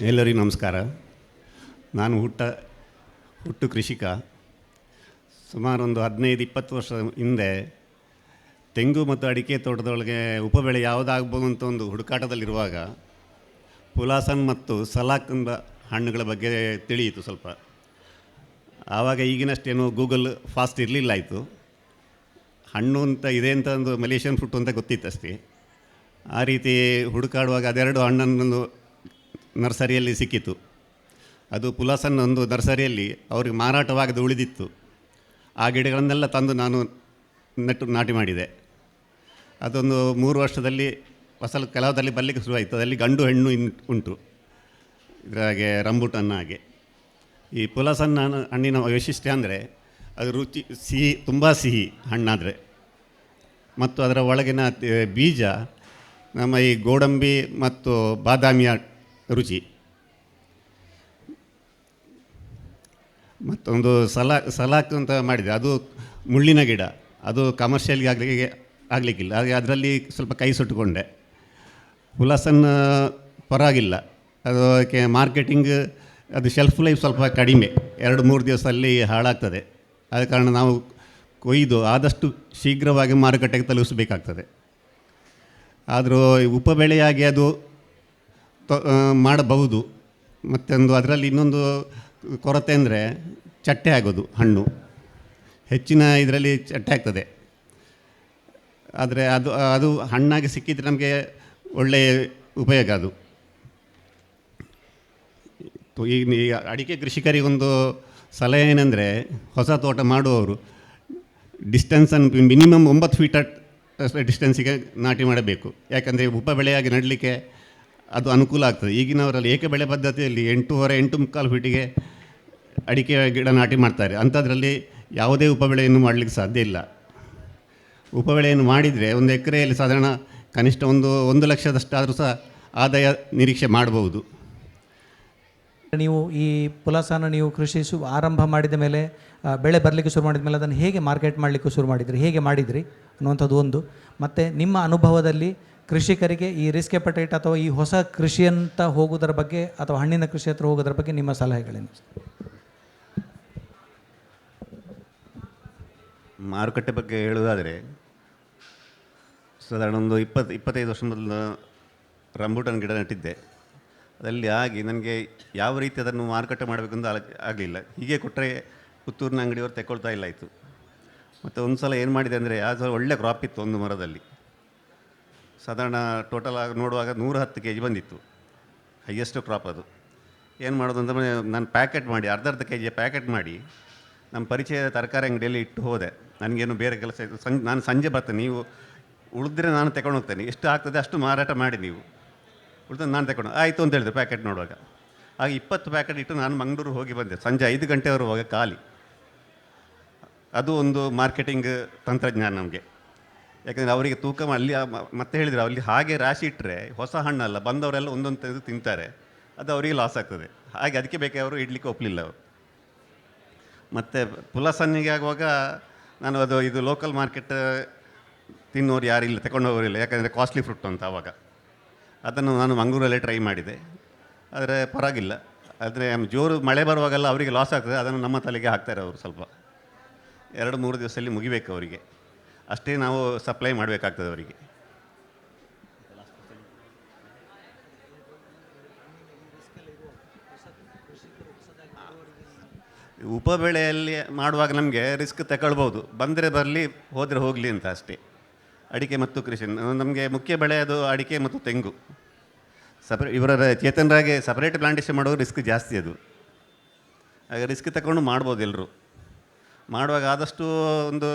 ಎಲ್ಲರಿಗೂ ನಮಸ್ಕಾರ. ನಾನು ಹುಟ್ಟ, ಹುಟ್ಟು ಕೃಷಿಕ. ಸುಮಾರು ಒಂದು ಹದಿನೈದು, ಇಪ್ಪತ್ತು ವರ್ಷ ಹಿಂದೆ ತೆಂಗು ಮತ್ತು ಅಡಿಕೆ ತೋಟದೊಳಗೆ ಉಪಬೆಳೆ ಯಾವುದಾಗ್ಬೋದು ಅಂತ ಒಂದು ಹುಡುಕಾಟದಲ್ಲಿರುವಾಗ ಪುಲಾಸನ್ ಮತ್ತು ಸಲಾಕ್ ಎಂಬ ಹಣ್ಣುಗಳ ಬಗ್ಗೆ ತಿಳಿಯಿತು ಸ್ವಲ್ಪ. ಆವಾಗ ಈಗಿನಷ್ಟೇನು ಗೂಗಲ್ ಫಾಸ್ಟ್ ಇರಲಿಲ್ಲ ಆಯಿತು ಹಣ್ಣು ಅಂತ ಇದೆ ಅಂತ ಒಂದು ಮಲೇಷಿಯನ್ ಫ್ರೂಟ್ ಅಂತ ಗೊತ್ತಿತ್ತು ಅಷ್ಟೇ ಆ ರೀತಿ ಹುಡುಕಾಡುವಾಗ ಅದೆರಡು ಹಣ್ಣನ್ನು ನರ್ಸರಿಯಲ್ಲಿ ಸಿಕ್ಕಿತು. ಅದು ಪುಲಾಸನ್ ಒಂದು ನರ್ಸರಿಯಲ್ಲಿ ಅವ್ರಿಗೆ ಮಾರಾಟವಾಗದೆ ಉಳಿದಿತ್ತು. ಆ ಗಿಡಗಳನ್ನೆಲ್ಲ ತಂದು ನಾನು ನೆಟ್ಟು ನಾಟಿ ಮಾಡಿದೆ. ಅದೊಂದು ಮೂರು ವರ್ಷದಲ್ಲಿ ಫಸಲು ಕೆಲವದಲ್ಲಿ ಬರಲಿಕ್ಕೆ ಶುರುವಾಯಿತು. ಅದರಲ್ಲಿ ಗಂಡು ಹೆಣ್ಣು ಇನ್ ಉಂಟು. ಇದ್ರಾಗೆ ರಂಬುಟನ್ನ ಹಾಗೆ. ಈ ಪುಲಸನ್ನ ಹಣ್ಣಿನ ವೈಶಿಷ್ಟ್ಯ ಅಂದರೆ ಅದು ರುಚಿ, ಸಿಹಿ, ತುಂಬ ಸಿಹಿ ಹಣ್ಣಾದರೆ. ಮತ್ತು ಅದರ ಒಳಗಿನ ಬೀಜ, ನಮ್ಮ ಈ ಗೋಡಂಬಿ ಮತ್ತು ಬಾದಾಮಿಯ ರುಚಿ. ಮತ್ತೊಂದು ಸಲಾ, ಸಲಾಕ್ ಅಂತ ಮಾಡಿದೆ. ಅದು ಮುಳ್ಳಿನ ಗಿಡ. ಅದು ಕಮರ್ಷಿಯಲ್ಗೆ ಆಗಲಿಕ್ಕೆ, ಆಗಲಿಕ್ಕಿಲ್ಲ. ಹಾಗೆ ಅದರಲ್ಲಿ ಸ್ವಲ್ಪ ಕೈ ಸುಟ್ಟುಕೊಂಡೆ. ಹುಲಸನ್ ಪರವಾಗಿಲ್ಲ. ಅದು ಅದಕ್ಕೆ ಮಾರ್ಕೆಟಿಂಗ್, ಅದು ಶೆಲ್ಫ್ ಲೈಫ್ ಸ್ವಲ್ಪ ಕಡಿಮೆ. ಎರಡು, ಮೂರು ದಿವಸದಲ್ಲಿ ಹಾಳಾಗ್ತದೆ. ಆದ ಕಾರಣ ನಾವು ಕೊಯ್ದು ಆದಷ್ಟು ಶೀಘ್ರವಾಗಿ ಮಾರುಕಟ್ಟೆಗೆ ತಲುಪಿಸಬೇಕಾಗ್ತದೆ. ಆದರೂ ಉಪಬೆಳೆಯಾಗಿ ಅದು ಮಾಡಬಹುದು. ಮತ್ತೊಂದು ಅದರಲ್ಲಿ ಇನ್ನೊಂದು ಕೊರತೆ ಅಂದರೆ ಚಟ್ಟೆ ಆಗೋದು, ಹಣ್ಣು. ಹೆಚ್ಚಿನ ಇದರಲ್ಲಿ ಚಟ್ಟೆ ಆಗ್ತದೆ. ಆದರೆ ಅದು ಅದು ಹಣ್ಣಾಗಿ ಸಿಕ್ಕಿದ್ರೆ ನಮಗೆ ಒಳ್ಳೆಯ ಉಪಯೋಗ ಅದು. ಈಗ ಈಗ ಈ ಅಡಿಕೆ ಕೃಷಿಕರಿಗೊಂದು ಸಲಹೆ ಏನಂದರೆ, ಹೊಸ ತೋಟ ಮಾಡುವವರು ಡಿಸ್ಟೆನ್ಸನ್ನು ಮಿನಿಮಮ್ ಒಂಬತ್ತು ಫೀಟ್ ಡಿಸ್ಟೆನ್ಸಿಗೆ ನಾಟಿ ಮಾಡಬೇಕು. ಯಾಕಂದರೆ ಉಪ ಬೆಳೆಯಾಗಿ ನೆಡಲಿಕ್ಕೆ ಅದು ಅನುಕೂಲ ಆಗ್ತದೆ. ಈಗಿನವರಲ್ಲಿ ಏಕ ಬೆಳೆ ಪದ್ಧತಿಯಲ್ಲಿ ಎಂಟೂವರೆ ಎಂಟು ಮುಕ್ಕಾಲು ಫೀಟಿಗೆ ಅಡಿಕೆ ಗಿಡ ನಾಟಿ ಮಾಡ್ತಾರೆ? ಅಂಥದ್ರಲ್ಲಿ ಯಾವುದೇ ಉಪಬೆಳೆಯನ್ನು ಮಾಡಲಿಕ್ಕೆ ಸಾಧ್ಯ ಇಲ್ಲ. ಉಪಬೆಳೆಯನ್ನು ಮಾಡಿದರೆ ಒಂದು ಎಕರೆಯಲ್ಲಿ ಸಾಧಾರಣ ಕನಿಷ್ಠ ಒಂದು ಒಂದು ಲಕ್ಷದಷ್ಟಾದರೂ ಸಹ ಆದಾಯ ನಿರೀಕ್ಷೆ ಮಾಡಬಹುದು ನೀವು ಈ ಪುಲಾಸನ ನೀವು ಕೃಷಿ ಶು ಆರಂಭ ಮಾಡಿದ ಮೇಲೆ ಬೆಳೆ ಬರಲಿಕ್ಕೆ ಶುರು ಮಾಡಿದ ಮೇಲೆ ಅದನ್ನು ಹೇಗೆ ಮಾರ್ಕೆಟ್ ಮಾಡಲಿಕ್ಕೆ ಶುರು ಮಾಡಿದ್ರಿ? ಹೇಗೆ ಮಾಡಿದ್ರಿ ಅನ್ನುವಂಥದ್ದು ಒಂದು. ಮತ್ತು ನಿಮ್ಮ ಅನುಭವದಲ್ಲಿ ಕೃಷಿಕರಿಗೆ ಈ ರಿಸ್ಕ್ ಎಪಟೈಟ್ ಅಥವಾ ಈ ಹೊಸ ಕೃಷಿ ಅಂತ ಹೋಗೋದರ ಬಗ್ಗೆ ಅಥವಾ ಹಣ್ಣಿನ ಕೃಷಿ ಹತ್ರ ಹೋಗೋದ್ರ ಬಗ್ಗೆ ನಿಮ್ಮ ಸಲಹೆಗಳೇನು? ಮಾರುಕಟ್ಟೆ ಬಗ್ಗೆ ಹೇಳುವುದಾದರೆ ಸಾಧಾರಣ ಒಂದು ಇಪ್ಪತ್ತು ಇಪ್ಪತ್ತೈದು ವರ್ಷ ಮೊದಲು ರಂಬೂಟನ್ ಗಿಡ ನೆಟ್ಟಿದ್ದೆ. ಅದರಲ್ಲಿ ಆಗಿ ನನಗೆ ಯಾವ ರೀತಿ ಅದನ್ನು ಮಾರುಕಟ್ಟೆ ಮಾಡಬೇಕಂತ ಆಗಲಿಲ್ಲ. ಹೀಗೆ ಕೊಟ್ಟರೆ ಪುತ್ತೂರಿನ ಅಂಗಡಿಯವರು ತೆಕ್ಕೊಳ್ತಾ ಇಲ್ಲ ಆಯಿತು. ಮತ್ತು ಒಂದು ಸಲ ಏನು ಮಾಡಿದೆ ಅಂದರೆ, ಆ ಸಲ ಒಳ್ಳೆ ಕ್ರಾಪ್ ಇತ್ತು ಒಂದು ಮರದಲ್ಲಿ. ಸಾಧಾರಣ ಟೋಟಲ್ ಆಗಿ ನೋಡುವಾಗ ನೂರ ಹತ್ತು ಕೆ ಜಿ ಬಂದಿತ್ತು. ಹೈಯೆಸ್ಟ್ ಕ್ರಾಪ್ ಅದು. ಏನು ಮಾಡೋದು ಅಂತ ನಾನು ಪ್ಯಾಕೆಟ್ ಮಾಡಿ ಅರ್ಧ ಅರ್ಧ ಕೆ ಜಿ ಪ್ಯಾಕೆಟ್ ಮಾಡಿ ನಮ್ಮ ಪರಿಚಯದ ತರಕಾರಿ ಅಂಗಡಿಯಲ್ಲಿ ಇಟ್ಟು ಹೋದೆ. ನನಗೇನು ಬೇರೆ ಕೆಲಸ ಇತ್ತು ಸಂ ನಾನು ಸಂಜೆ ಬರ್ತೇನೆ. ನೀವು ಉಳಿದ್ರೆ ನಾನು ತಗೊಂಡು ಹೋಗ್ತೇನೆ. ಎಷ್ಟು ಆಗ್ತದೆ ಅಷ್ಟು ಮಾರಾಟ ಮಾಡಿ ನೀವು. ಉಳಿದ್ರೆ ನಾನು ತಗೊಂಡು ಆಯಿತು ಅಂತ ಹೇಳಿದೆ ಪ್ಯಾಕೆಟ್ ನೋಡುವಾಗ. ಆಗ ಇಪ್ಪತ್ತು ಪ್ಯಾಕೆಟ್ ಇಟ್ಟು ನಾನು ಮಂಗಳೂರು ಹೋಗಿ ಬಂದೆ. ಸಂಜೆ ಐದು ಗಂಟೆವರೆಗೆ ಖಾಲಿ. ಅದು ಒಂದು ಮಾರ್ಕೆಟಿಂಗ್ ತಂತ್ರಜ್ಞಾನ ನಮಗೆ. ಯಾಕಂದರೆ ಅವರಿಗೆ ತೂಕ ಅಲ್ಲಿ ಮತ್ತೆ ಹೇಳಿದರೆ, ಅಲ್ಲಿ ಹಾಗೆ ರಾಶಿ ಇಟ್ಟರೆ ಹೊಸ ಹಣ್ಣಲ್ಲ, ಬಂದವರೆಲ್ಲ ಒಂದೊಂದು ತೆಗೆದು ತಿಂತಾರೆ, ಅದು ಅವರಿಗೆ ಲಾಸ್ ಆಗ್ತದೆ. ಹಾಗೆ ಅದಕ್ಕೆ ಬೇಕೇ ಅವರು ಇಡ್ಲಿಕ್ಕೆ ಒಪ್ಪಲಿಲ್ಲ ಅವರು. ಮತ್ತು ಪುಲಸನ್ನಿಗೆ ಆಗುವಾಗ ನಾನು ಅದು, ಇದು ಲೋಕಲ್ ಮಾರ್ಕೆಟ್ ತಿನ್ನೋರು ಯಾರು ಇಲ್ಲ ತಗೊಂಡು ಹೋಗೋರಿಲ್ಲ ಯಾಕಂದರೆ ಕಾಸ್ಟ್ಲಿ ಫ್ರೂಟ್ ಅಂತ ಆವಾಗ. ಅದನ್ನು ನಾನು ಮಂಗಳೂರಲ್ಲೇ ಟ್ರೈ ಮಾಡಿದೆ. ಆದರೆ ಪರವಾಗಿಲ್ಲ. ಆದರೆ ಜೋರು ಮಳೆ ಬರುವಾಗೆಲ್ಲ ಅವರಿಗೆ ಲಾಸ್ ಆಗ್ತದೆ. ಅದನ್ನು ನಮ್ಮ ತಲೆಗೆ ಹಾಕ್ತಾರೆ ಅವರು ಸ್ವಲ್ಪ. ಎರಡು, ಮೂರು ದಿವಸದಲ್ಲಿ ಮುಗಿಬೇಕು ಅವರಿಗೆ. ಅಷ್ಟೇ ನಾವು ಸಪ್ಲೈ ಮಾಡಬೇಕಾಗ್ತದೆ ಅವರಿಗೆ. ಉಪಬೆಳೆಯಲ್ಲಿ ಮಾಡುವಾಗ ನಮಗೆ ರಿಸ್ಕ್ ತಗೊಳ್ಬೋದು ಬಂದರೆ ಬರಲಿ, ಹೋದರೆ ಹೋಗಲಿ ಅಂತ ಅಷ್ಟೇ. ಅಡಿಕೆ ಮತ್ತು ಕೃಷಿ ನಮಗೆ ಮುಖ್ಯ ಬೆಳೆ ಅದು ಅಡಿಕೆ ಮತ್ತು ತೆಂಗು. ಸಪ್ರೇ, ಇವರ ಚೇತನರಾಗೆ ಸಪ್ರೇಟ್ ಪ್ಲಾಂಟೇಷನ್ ಮಾಡೋ ರಿಸ್ಕ್ ಜಾಸ್ತಿ ಅದು. ಹಾಗೆ ರಿಸ್ಕ್ ತಗೊಂಡು ಮಾಡ್ಬೋದು ಎಲ್ಲರೂ ಮಾಡುವಾಗ ಆದಷ್ಟು ಒಂದು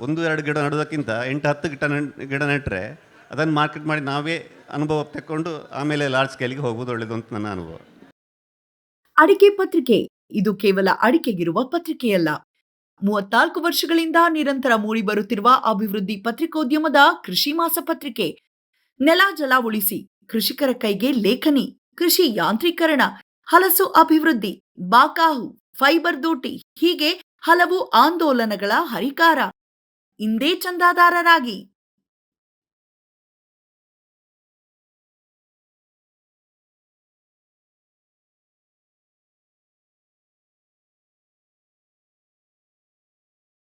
ಒಂದು, ಎರಡು ಗಿಡ ನೆಡೋದಕ್ಕಿಂತ ಎಂಟು, ಹತ್ತು ಗಿಡ ಗಿಡ ನೆಟ್ಟರೆ ಅದನ್ನು ಮಾರ್ಕೆಟ್ ಮಾಡಿ ನಾವೇ ಅನುಭವ ತಕ್ಕೊಂಡು ಆಮೇಲೆ ಲಾರ್ಜ್ ಸ್ಕೇಲಿಗೆ ಹೋಗ್ಬೋದು ಒಳ್ಳೆಯದು ಅಂತ ನನ್ನ ಅನುಭವ. ಅಡಿಕೆ ಪತ್ರಿಕೆ, ಇದು ಕೇವಲ ಅಡಿಕೆಗಿರುವ ಪತ್ರಿಕೆಯಲ್ಲ. ಮೂವತ್ನಾಲ್ಕು ವರ್ಷಗಳಿಂದ ನಿರಂತರ ಮೂಡಿ ಬರುತ್ತಿರುವ ಅಭಿವೃದ್ಧಿ ಪತ್ರಿಕೋದ್ಯಮದ ಕೃಷಿ ಮಾಸ ಪತ್ರಿಕೆ. ನೆಲ ಜಲ ಉಳಿಸಿ, ಕೃಷಿಕರ ಕೈಗೆ ಲೇಖನಿ, ಕೃಷಿ ಯಾಂತ್ರೀಕರಣ, ಹಲಸು ಅಭಿವೃದ್ಧಿ, ಬಾಕಾಹು, ಫೈಬರ್ ದೋಟಿ, ಹೀಗೆ ಹಲವು ಆಂದೋಲನಗಳ ಹರಿಕಾರ. ಇಂದೇ ಚಂದಾದಾರರಾಗಿ.